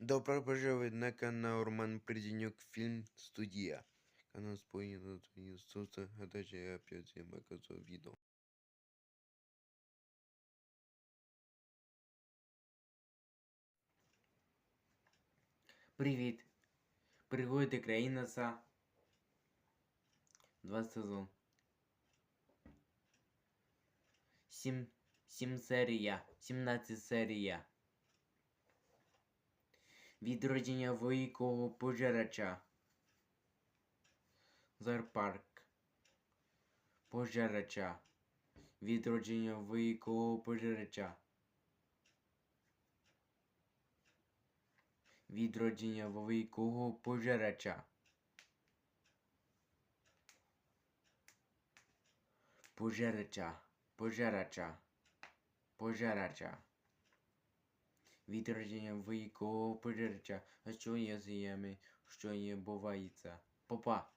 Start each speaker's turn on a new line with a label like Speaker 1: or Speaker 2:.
Speaker 1: Добро пожаловать на канал Роман Приденюк Фильм Студия. Канал споєно твої соуса, а я опять всем показываю видео.
Speaker 2: Привіт! Пригоди країна са. Два сезон. Сім, сім серія. 17 серія. Відродження великого пожирача. Зоопарк. Пожирача. Відродження великого пожирача. Відродження великого пожирача. Пожирача. Пожирача. Пожирача. Відродження великого пожирача. А що є з ями? Що є бувається? Попа.